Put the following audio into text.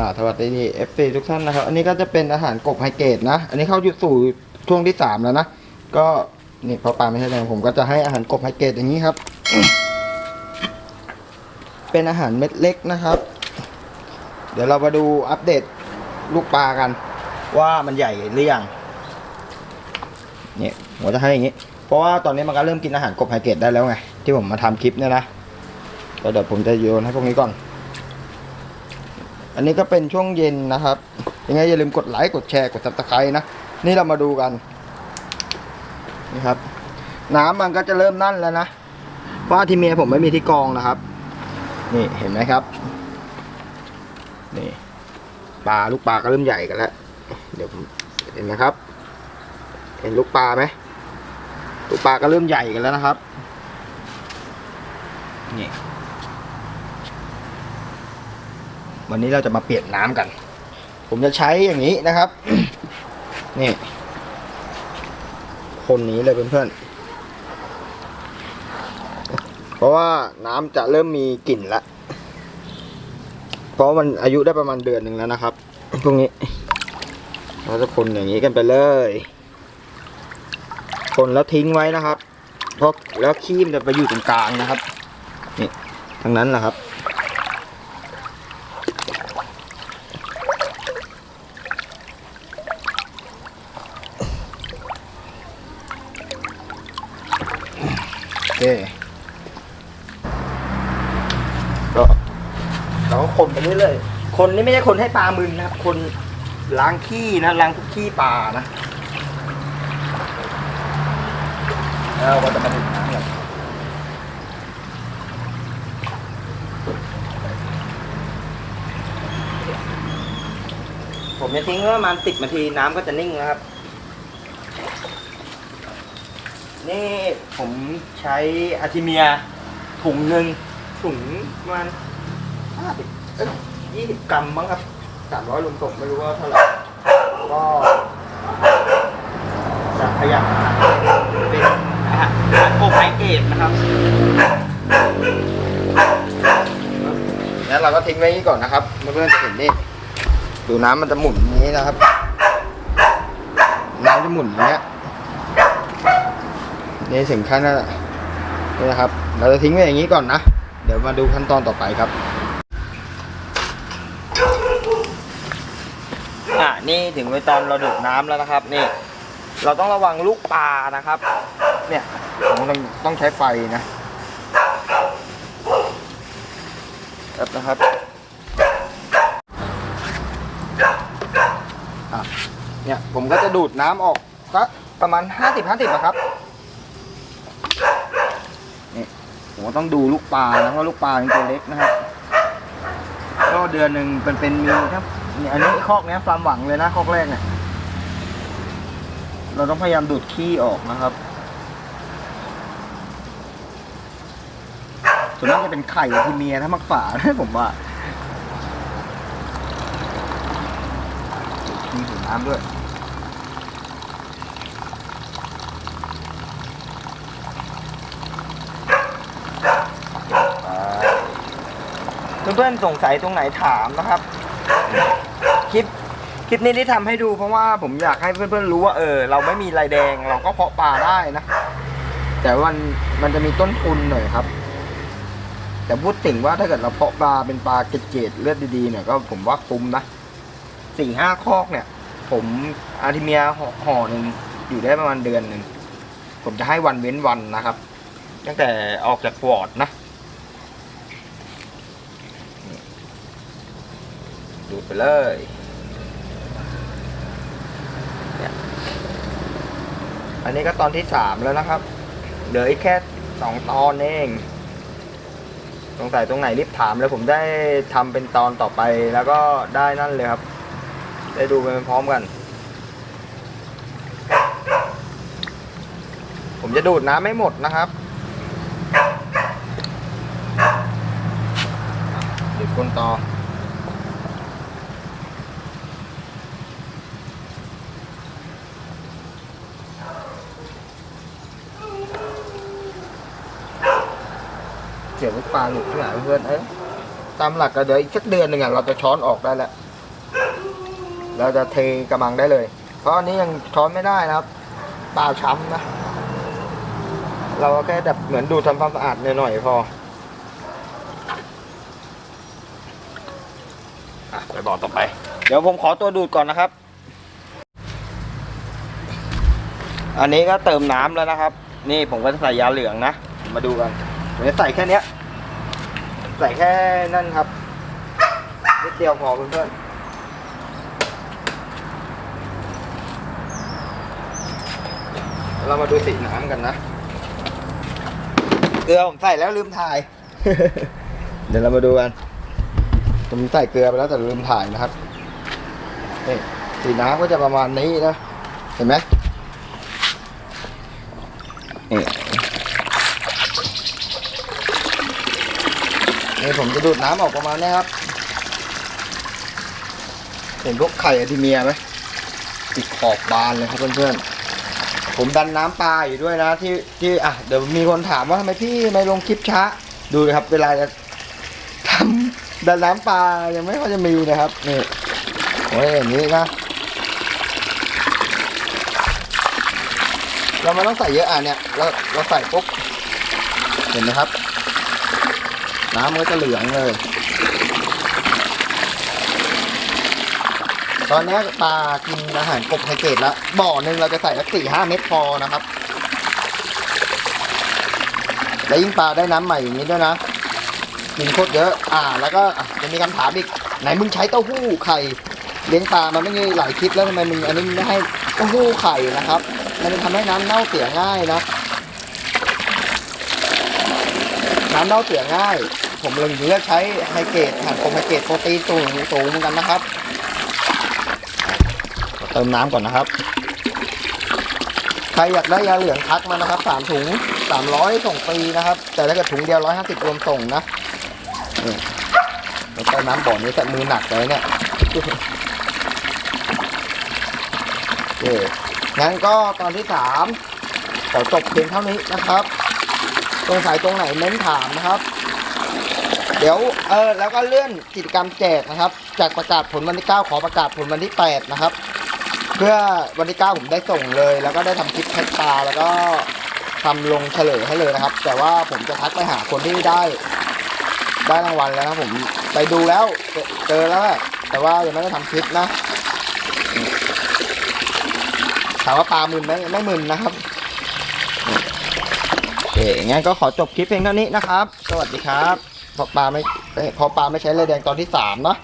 อ่าสวัสดีเอฟซีทุกท่านนะครับ อันนี้ก็จะเป็นอาหารกบไฮเกรดนะ อันนี้เข้าสู่ช่วงที่สามแล้วนะ ก็นี่พอปลาไม่ใช่แรงผมก็จะให้อาหารกบไฮเกรดอย่างนี้ครับ เป็นอาหารเม็ดเล็กนะครับ เดี๋ยวเรามาดูอัปเดตลูกปลากัน ว่ามันใหญ่หรือยังเนี่ยผมจะให้อย่างนี้ เพราะว่าตอนนี้มันก็เริ่มกินอาหารกบไฮเกรดได้แล้วไง ที่ผมมาทำคลิปเนี่ยนะก็เดี๋ยวผมจะโยนให้พวกนี้ก่อน อันนี้ก็เป็นช่วงเย็นนะครับ ยังไงอย่าลืมกดไลค์ กดแชร์ กดซับสไครต์นะ นี่เรามาดูกัน นี่ครับ น้ำมันก็จะเริ่มนั่นแล้วนะ เพราะว่าที่เมียผมไม่มีที่กองนะครับ นี่เห็นไหมครับ นี่ปลาลูกปลาก็เริ่มใหญ่กันแล้ว เดี๋ยวเห็นไหมครับ เห็นลูกปลาไหมลูกปลาก็เริ่มใหญ่กันแล้วนะครับ นี่ วันนี้เราจะมาเปลี่ยนน้ำกัน ผมจะใช้อย่างนี้นะครับ นี่ คนนี้เลยเพื่อนๆเพราะว่าน้ำจะเริ่มมีกลิ่นละเพราะมันอายุได้ประมาณเดือนหนึ่งแล้วนะครับพวกนี้เราจะคนอย่างนี้กันไปเลยคนแล้วทิ้งไว้นะครับ เพราะแล้วขี้มนจะไปอยู่ตรงกลางนะครับ นี่ทั้งนั้นแหละครับ เคก็เราก็คนไปเรื่อยๆคนนี่ไม่ใช่คนให้ปลามึนนะครับ คนล้างขี้นะล้างทุกขี้ปลานะแล้วก็จะมาดูน้ำกันผมจะทิ้งไว้ประมาณสิบนาทีน้ำก็จะนิ่งแล้วครับ นี่ผมใช้อาร์ติเมีย ถุงหนึ่งถุงประมาณห้าสิบเอ้ยยี่สิบกรัมมั้งครับสามร้อยรวมส่งไม่รู้ว่าเท่าไหร่ก็จะพยายามหาเป็นอาหารโกไพเกตนะครับ แล้วเราก็ทิ้งไว้นี้ก่อนนะครับเพื่อนๆจะเห็นนี่ดูน้ำมันจะหมุนอย่างนี้นะครับ น้ำจะหมุนอย่างเงี้ย นี่ถึงขั้นนั้นอะนี่นะครับ เราจะทิ้งไว้อย่างนี้ก่อนนะ เดี๋ยวมาดูขั้นตอนต่อไปครับอ่านี่ถึงเวลาตอนเราดูดน้ำแล้วนะครับ นี่ เราต้องระวังลูกปลานะครับ เนี่ยผมต้องต้องใช้ไฟนะแบบนะครับอะเนี่ยผมก็จะดูดน้ำออกสักประมาณห้าสิบห้าสิบนะครับ นี่ ผมต้องดูลูกปลานะเพราะลูกปลาเป็นตัวเล็กนะครับ ก็เดือนหนึ่งเป็นเป็นมีครับเนี่ยอันนี้คอกเนี้ยความหวังเลยนะคอกแรกเนี่ยเราต้องพยายามดูดขี้ออกนะครับส่วนมากจะเป็นไข่ที่เมียถ้ามักฝานะผมว่าดูดขี้ดูดน้ำด้วย เพื่อนๆสงสัยตรงไหนถามนะครับคลิปคลิปนี้ที่ทำให้ดูเพราะว่าผมอยากให้เพื่อนๆรู้ว่าเออ เราไม่มีลายแดงเราก็เพาะปลาได้นะ แต่วันมันจะมีต้นทุนหน่อยครับ แต่พูดถึงว่าถ้าเกิดเราเพาะปลาเป็นปลาเกรดๆเลือดดีๆเนี่ยก็ผมว่าคุ้มนะสี่ห้าคอกเนี่ย ผมอาร์ติเมียห่อห่อหนึ่งอยู่ได้ประมาณเดือนหนึ่งผมจะให้วันเว้นวันนะครับ ตั้งแต่ออกจากวอร์ดนะ ดูดไปเลยเนี่ยอันนี้ก็ตอนที่สามแล้วนะครับ เหลืออีกแค่สองตอนเองสงสัยตรงไหนรีบถามเลยผมได้ทำเป็นตอนต่อไปแล้วก็ได้นั่นเลยครับ ได้ดูไปพร้อมกัน ผมจะดูดน้ำไม่หมดนะครับดูดคนต่อ เสียงลูกปลาหลุดที่ไหนเพื่อนเอ้ยตามหลักก็เดี๋ยวอีกสักเดือนหนึ่งอะเราจะช้อนออกได้แล้วเราจะเทกระมังได้เลย เพราะอันนี้ยังช้อนไม่ได้นะครับปลาช้ำนะ เราก็แค่แบบเหมือนดูดทำความสะอาดหน่อยๆพออะไปบอกต่อไป เดี๋ยวผมขอตัวดูดก่อนนะครับ อันนี้ก็เติมน้ำแล้วนะครับ นี่ผมก็จะใส่ยาเหลืองนะ มาดูกัน ผมจะใส่แค่เนี้ย ใส่แค่นั่นครับนิดเดียวพอเพื่อนๆเรามาดูสีน้ำกันนะเกลือผมใส่แล้วลืมถ่าย เดี๋ยวเรามาดูกัน ผมใส่เกลือไปแล้วแต่ลืมถ่ายนะครับนี่สีน้ำก็จะประมาณนี้นะ เห็นไหมนี่ นี่ผมจะดูดน้ำออกประมาณนี้ครับ เห็นพวกไข่อะดิเมียไหมติดขอบบานเลยครับเพื่อนๆ ผมดันน้ำปลาอยู่ด้วยนะที่ที่อะเดี๋ยวมีคนถามว่าทำไมพี่ไม่ลงคลิปช้า ดูเลยครับ เวลาจะทำดันน้ำปลายังไม่ค่อยจะมีนะครับนี่โอ้ยอย่างนี้นะเราไม่ต้องใส่เยอะอะเนี่ยเราเราใส่ปุ๊บเห็นไหมครับ น้ำมันก็จะเหลืองเลย ตอนนี้ปลากินอาหารกบไฮเกตแล้ว บ่อหนึ่งเราจะใส่สักสี่ห้าเม็ดพอนะครับ แล้วยิ่งปลาได้น้ำใหม่อย่างนี้ด้วยนะ กินโคตรเยอะ อ่า แล้วก็จะมีคำถามอีก ไหนมึงใช้เต้าหู้ไข่เลี้ยงปลามันไม่มีหลายคลิปแล้วทำไมมึงอันนี้ไม่ให้เต้าหู้ไข่นะครับ มันจะทำให้น้ำเน่าเสียง่ายนะ น้ำเน่าเสียง่าย ผมเลยเลือกใช้ไฮเกรดอาหารกบไฮเกรดโปรตีนสูงสูงเหมือนกันนะครับ เติมน้ำก่อนนะครับ ใครอยากได้ยาเหลืองทักมานะครับสามถุงสามร้อยส่งฟรีนะครับ แต่ถ้าเกิดถุงเดียวร้อยห้าสิบรวมส่งนะเราเติมน้ำบ่อนี้แต่มือหนักเลยเนี่ยโอเคงั้นก็ตอนที่สามขอจบเพียงเท่านี้นะครับ ตรงสายตรงไหนเม้นถามนะครับ เดี๋ยวเออแล้วก็เลื่อนกิจกรรมแจกนะครับ จากประกาศผลวันที่ 9 ขอประกาศผลวันที่ 8 นะครับ เพื่อวันที่ 9 ผมได้ส่งเลย แล้วก็ได้ทำคลิปแพ็กปลาแล้วก็ทำลงเฉลยให้เลยนะครับ แต่ว่าผมจะทักไปหาคนที่ได้ ได้รางวัลแล้วนะผมไปดูแล้วเจอแล้วแหละแต่ว่ายังไม่ได้ทำคลิปนะถามว่าปลาหมื่นไหมไม่หมื่นนะครับ เคงั้นก็ขอจบคลิปเพียงเท่านี้นะครับ สวัสดีครับพอปลาไม่พอปลาไม่ใช้เลยแดงตอนที่สามเนาะ